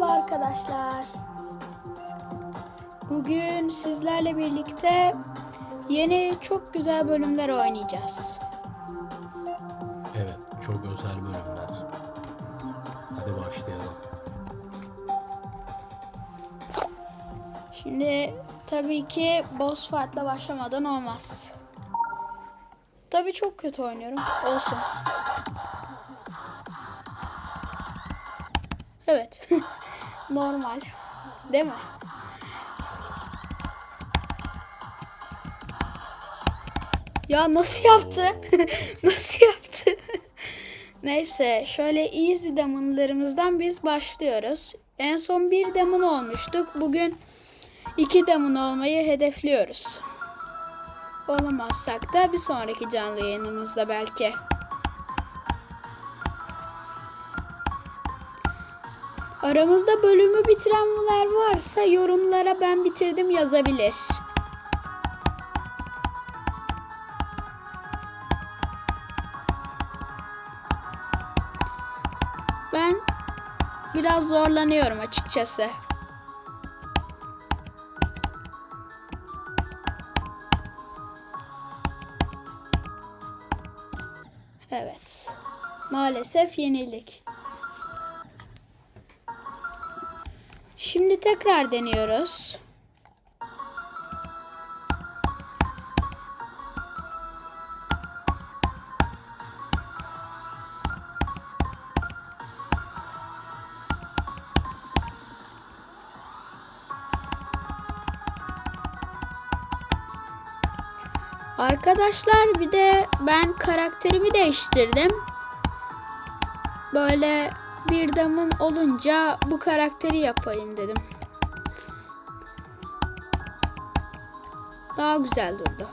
Merhaba arkadaşlar. Bugün sizlerle birlikte yeni çok güzel bölümler oynayacağız. Evet, çok özel bölümler. Hadi başlayalım. Şimdi tabii ki boss fight'la başlamadan olmaz. Tabii çok kötü oynuyorum. Olsun. Evet. Normal. Değil mi? Ya nasıl yaptı? nasıl yaptı? Neyse şöyle easy demonlarımızdan biz başlıyoruz. En son bir demon olmuştuk. Bugün iki demon olmayı hedefliyoruz. Olamazsak da bir sonraki canlı yayınımızda belki. Aramızda bölümü bitirenler varsa yorumlara ben bitirdim yazabilir. Ben biraz zorlanıyorum açıkçası. Evet. Maalesef yenildik. Şimdi tekrar deniyoruz. Arkadaşlar bir de ben karakterimi değiştirdim. Böyle bir damın olunca bu karakteri yapayım dedim. Daha güzel durdu.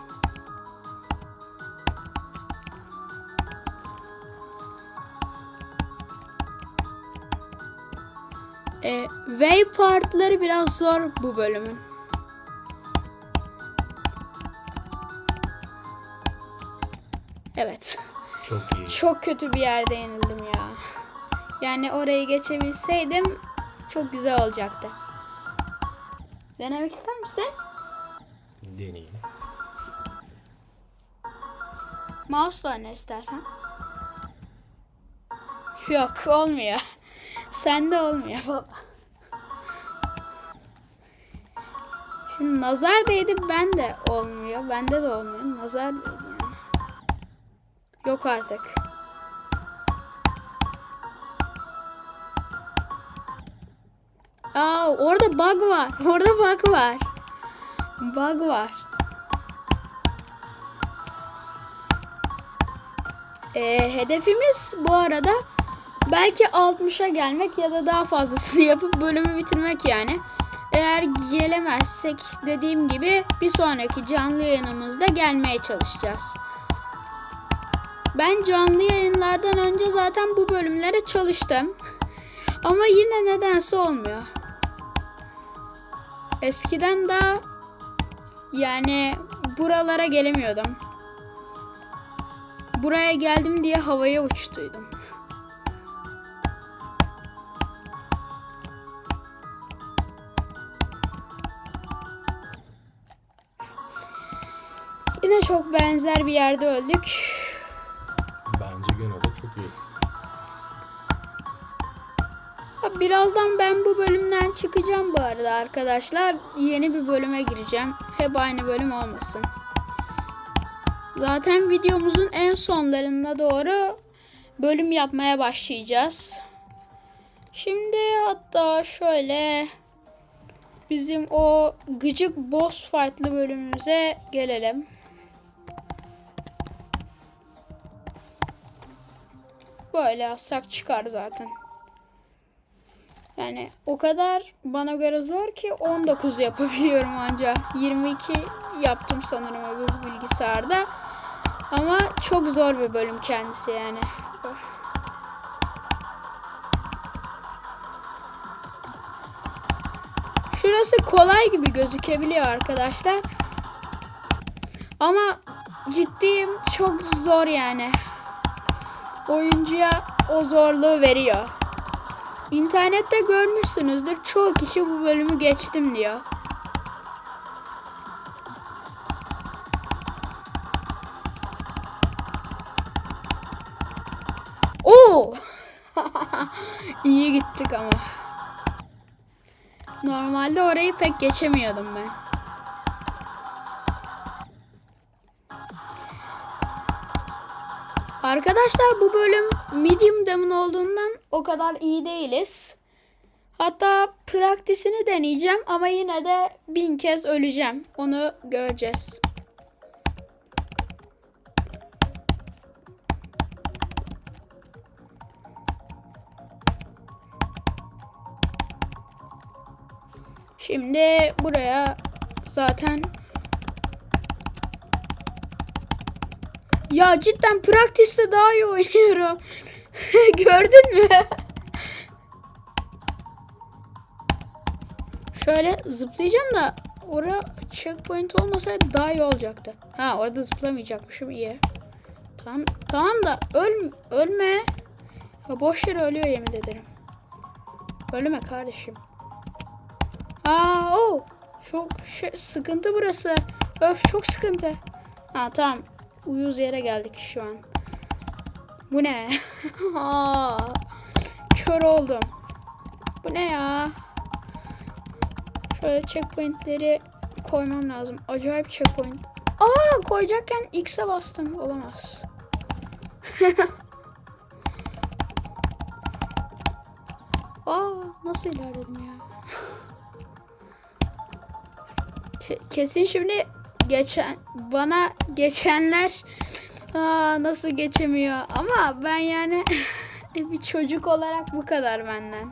E, Way partları biraz zor bu bölümün. Evet. Çok iyi. Çok kötü bir yerde yenildim ya. Yani orayı geçebilseydim çok güzel olacaktı. Denemek ister misin? Deneyeyim. Mouse'la oyna istersen. Yok olmuyor. Sende olmuyor baba. Şimdi nazar değdi ben de olmuyor. Bende de olmuyor. Nazar değdi yani. Yok artık. Aa orada bug var. Orada bug var. Bug var. Ee, hedefimiz bu arada belki 60'a gelmek ya da daha fazlasını yapıp bölümü bitirmek yani. Eğer gelemezsek dediğim gibi bir sonraki canlı yayınımızda gelmeye çalışacağız. Ben canlı yayınlardan önce zaten bu bölümlere çalıştım. Ama yine nedense olmuyor. Eskiden daha yani buralara gelemiyordum. Buraya geldim diye havaya uçtuydum. Yine çok benzer bir yerde öldük. Birazdan ben bu bölümden çıkacağım bu arada arkadaşlar. Yeni bir bölüme gireceğim. Hep aynı bölüm olmasın. Zaten videomuzun en sonlarına doğru bölüm yapmaya başlayacağız. Şimdi hatta şöyle bizim o gıcık boss fight'lı bölümümüze gelelim. Böyle yazsak çıkar zaten. Yani o kadar bana göre zor ki 19 yapabiliyorum anca. 22 yaptım sanırım öbür bilgisayarda. Ama çok zor bir bölüm kendisi yani. Şurası kolay gibi gözükebiliyor arkadaşlar. Ama ciddiyim çok zor yani. Oyuncuya o zorluğu veriyor. İnternette görmüşsünüzdür. Çoğu kişi bu bölümü geçtim diyor. Oo! İyi gittik ama. Normalde orayı pek geçemiyordum ben. Arkadaşlar bu bölüm medium demon olduğundan o kadar iyi değiliz. Hatta praktisini deneyeceğim ama yine de bin kez öleceğim. Onu göreceğiz. Şimdi buraya zaten Ya cidden praktiste daha iyi oynuyorum. Gördün mü? Şöyle zıplayacağım da oraya checkpoint olmasaydı daha iyi olacaktı. Ha orada zıplamayacakmışım iyi. Tamam tamam da öl ölme. Ya boş yere ölüyor yemin ederim. Ölme kardeşim. Aa o çok şey, sıkıntı burası. Öf çok sıkıntı. Ha tamam uyuz yere geldik şu an. Bu ne? Kör oldum. Bu ne ya? Şöyle checkpointleri koymam lazım. Acayip checkpoint. Aa koyacakken X'e bastım. Olamaz. Aa nasıl ilerledim ya? Ke- Kesin şimdi geçen bana geçenler aa, nasıl geçemiyor ama ben yani bir çocuk olarak bu kadar benden.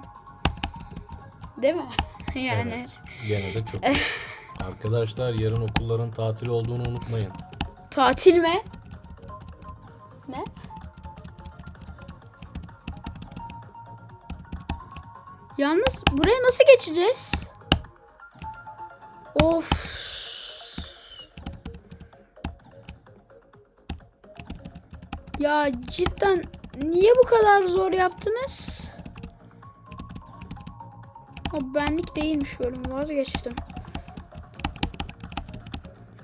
Değil mi? Yani Evet. Gene de çok. Arkadaşlar yarın okulların tatil olduğunu unutmayın. tatil mi? Ne? Yalnız buraya nasıl geçeceğiz? Of. Ya cidden niye bu kadar zor yaptınız? O benlik değilmiş bölüm vazgeçtim.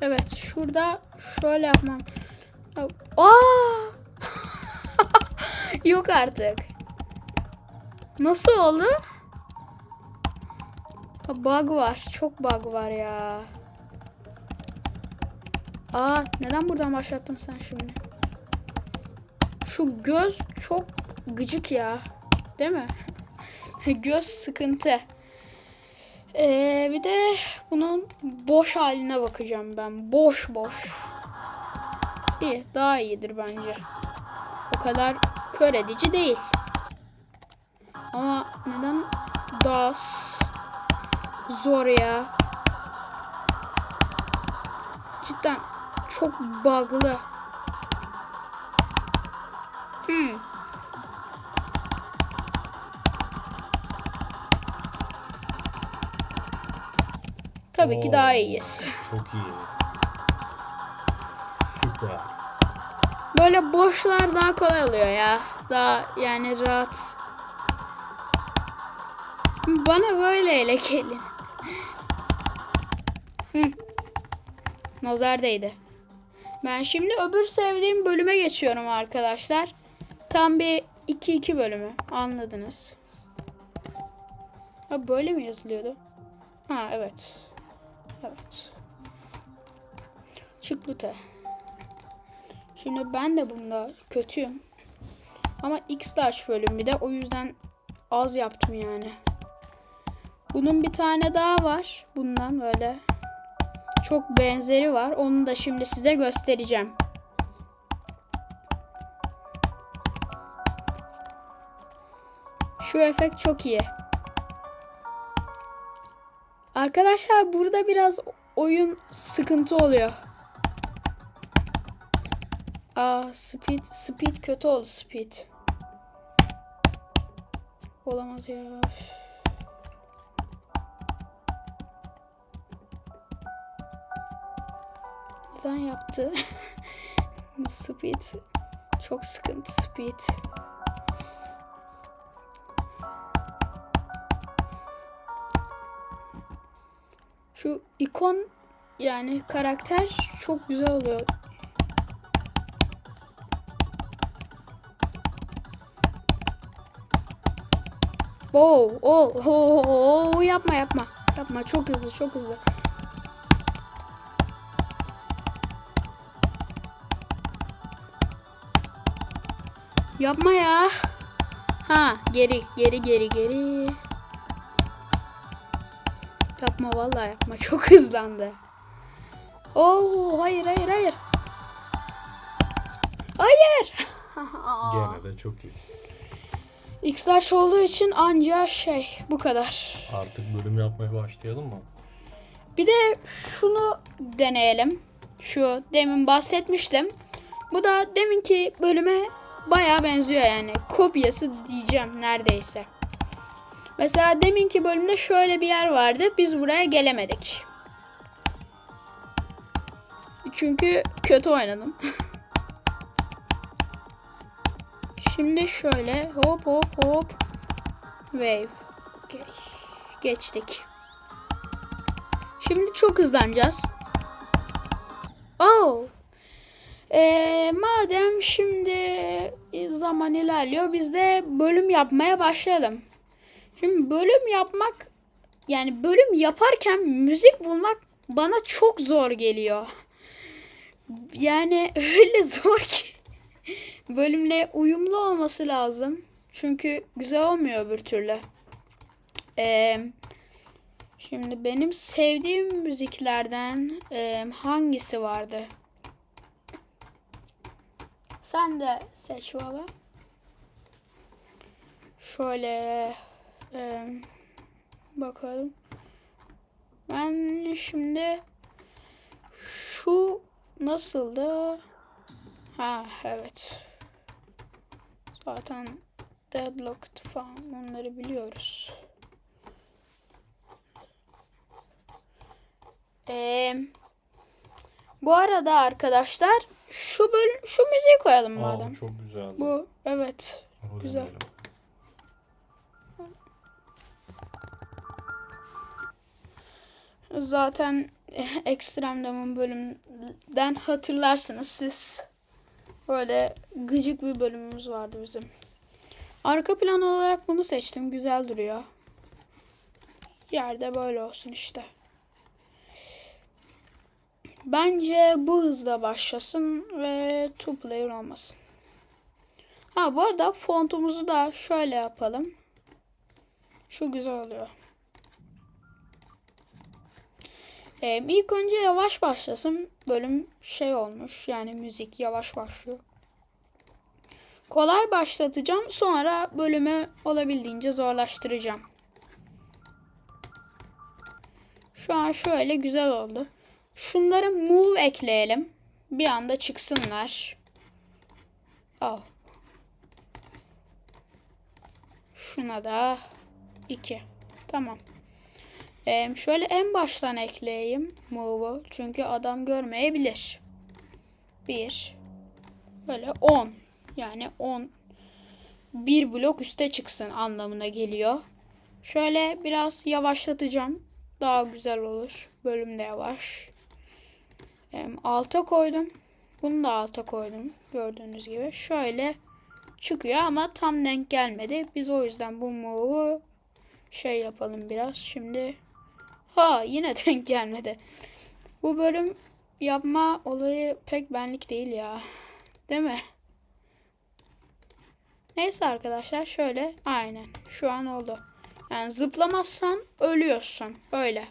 Evet şurada şöyle yapmam. Ya- Aa! Yok artık. Nasıl oldu? Bug var. Çok bug var ya. Aa neden buradan başlattın sen şimdi? Şu göz çok gıcık ya. Değil mi? göz sıkıntı. Ee, bir de bunun boş haline bakacağım ben. Boş boş. İyi, daha iyidir bence. O kadar kör edici değil. Ama neden daha zor ya? Cidden çok bug'lı. Hmm. Tabii ki Oo, daha iyiyiz. Çok iyi. Süper. Böyle boşlar daha kolay oluyor ya. Daha yani rahat. Bana böyle ele gelin. Nazar değdi. Ben şimdi öbür sevdiğim bölüme geçiyorum arkadaşlar. Tam bir 2-2 bölümü. Anladınız. Ha böyle mi yazılıyordu? Ha evet. Evet. Çık bute. Şimdi ben de bunda kötüyüm. Ama X large bölüm bir de o yüzden az yaptım yani. Bunun bir tane daha var. Bundan böyle çok benzeri var. Onu da şimdi size göstereceğim. Şu efekt çok iyi. Arkadaşlar burada biraz oyun sıkıntı oluyor. Aa speed speed kötü oldu speed. Olamaz ya. Neden yaptı? speed çok sıkıntı speed. Şu ikon yani karakter çok güzel oluyor. Oo, oh, oh, oh, oh, yapma yapma. Yapma çok hızlı çok hızlı. Yapma ya. Ha geri geri geri geri. Yapma vallahi yapma çok hızlandı. Oo hayır hayır hayır. Hayır. Gene de çok iyi. X-Large olduğu için anca şey bu kadar. Artık bölüm yapmaya başlayalım mı? Bir de şunu deneyelim. Şu demin bahsetmiştim. Bu da deminki bölüme baya benziyor yani. Kopyası diyeceğim neredeyse. Mesela deminki bölümde şöyle bir yer vardı. Biz buraya gelemedik. Çünkü kötü oynadım. Şimdi şöyle hop hop hop. Wave. Okey. Geçtik. Şimdi çok hızlanacağız. Oh. Ee, madem şimdi zaman ilerliyor biz de bölüm yapmaya başlayalım. Şimdi bölüm yapmak yani bölüm yaparken müzik bulmak bana çok zor geliyor. Yani öyle zor ki bölümle uyumlu olması lazım. Çünkü güzel olmuyor öbür türlü. Eee Şimdi benim sevdiğim müziklerden e, hangisi vardı? Sen de seç baba. Şöyle e, bakalım. Ben şimdi şu nasıldı? Ha evet. Zaten Deadlocked falan onları biliyoruz. Ee, bu arada arkadaşlar şu bölüm şu müziği koyalım Aa, madem. çok güzeldi. Bu evet. Onu güzel. deneyelim. Zaten Extreme Damon bölümden hatırlarsınız siz. Böyle gıcık bir bölümümüz vardı bizim. Arka plan olarak bunu seçtim. Güzel duruyor. Yerde böyle olsun işte. Bence bu hızla başlasın ve two player olmasın. Ha bu arada fontumuzu da şöyle yapalım. Şu güzel oluyor. Ee, ilk önce yavaş başlasın. Bölüm şey olmuş. Yani müzik yavaş başlıyor. Kolay başlatacağım. Sonra bölümü olabildiğince zorlaştıracağım. Şu an şöyle güzel oldu. Şunları move ekleyelim. Bir anda çıksınlar. Al. Şuna da 2. Tamam. Ee, şöyle en baştan ekleyeyim move'u. Çünkü adam görmeyebilir. 1. Böyle 10. Yani 10. Bir blok üste çıksın anlamına geliyor. Şöyle biraz yavaşlatacağım. Daha güzel olur. Bölümde yavaş. Em, alta koydum. Bunu da alta koydum. Gördüğünüz gibi. Şöyle çıkıyor ama tam denk gelmedi. Biz o yüzden bu move'u şey yapalım biraz. Şimdi ha yine denk gelmedi. Bu bölüm yapma olayı pek benlik değil ya. Değil mi? Neyse arkadaşlar şöyle aynen şu an oldu. Yani zıplamazsan ölüyorsun. Öyle.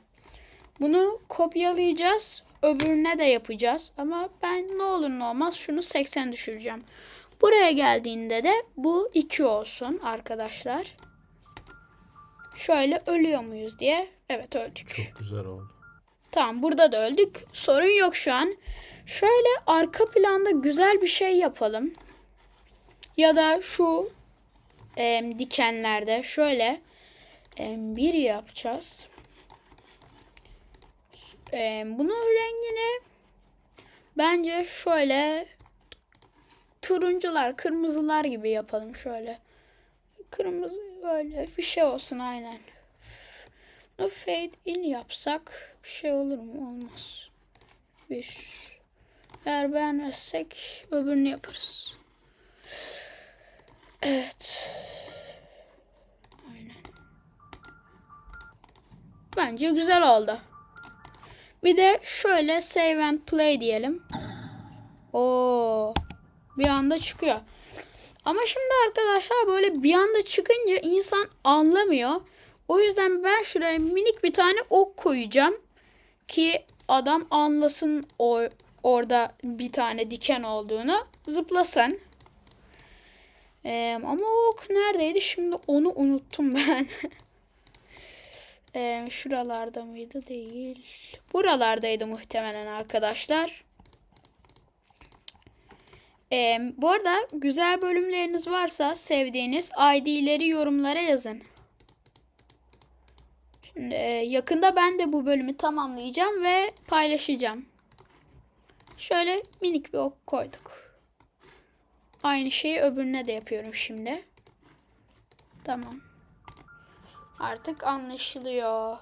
Bunu kopyalayacağız. Öbürüne de yapacağız. Ama ben ne olur ne olmaz şunu 80 düşüreceğim. Buraya geldiğinde de bu 2 olsun arkadaşlar. Şöyle ölüyor muyuz diye. Evet öldük. Çok güzel oldu. Tamam burada da öldük. Sorun yok şu an. Şöyle arka planda güzel bir şey yapalım. Ya da şu em, dikenlerde şöyle em, bir yapacağız. Em, bunun rengini bence şöyle turuncular, kırmızılar gibi yapalım şöyle. Kırmızı böyle bir şey olsun aynen. Fade in yapsak bir şey olur mu? Olmaz. Bir. Eğer beğenmezsek öbürünü yaparız. Evet. Aynen. Bence güzel oldu. Bir de şöyle save and play diyelim. Oo. Bir anda çıkıyor. Ama şimdi arkadaşlar böyle bir anda çıkınca insan anlamıyor. O yüzden ben şuraya minik bir tane ok koyacağım ki adam anlasın o orada bir tane diken olduğunu zıplasın. Ee, ama ok neredeydi? Şimdi onu unuttum ben. Ee, şuralarda mıydı? Değil. Buralardaydı muhtemelen arkadaşlar. Ee, bu arada güzel bölümleriniz varsa sevdiğiniz ID'leri yorumlara yazın. Şimdi e, yakında ben de bu bölümü tamamlayacağım ve paylaşacağım. Şöyle minik bir ok koyduk. Aynı şeyi öbürüne de yapıyorum şimdi. Tamam. Artık anlaşılıyor.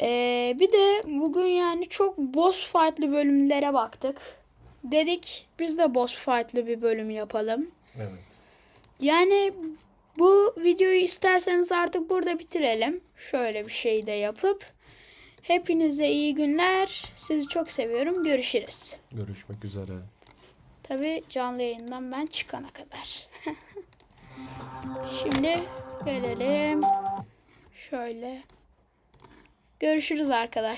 Ee, bir de bugün yani çok boss fight'lı bölümlere baktık. Dedik biz de boss fight'lı bir bölüm yapalım. Evet. Yani bu videoyu isterseniz artık burada bitirelim. Şöyle bir şey de yapıp. Hepinize iyi günler. Sizi çok seviyorum. Görüşürüz. Görüşmek üzere. Tabi canlı yayından ben çıkana kadar. Şimdi gelelim. Şöyle. Görüşürüz arkadaşlar.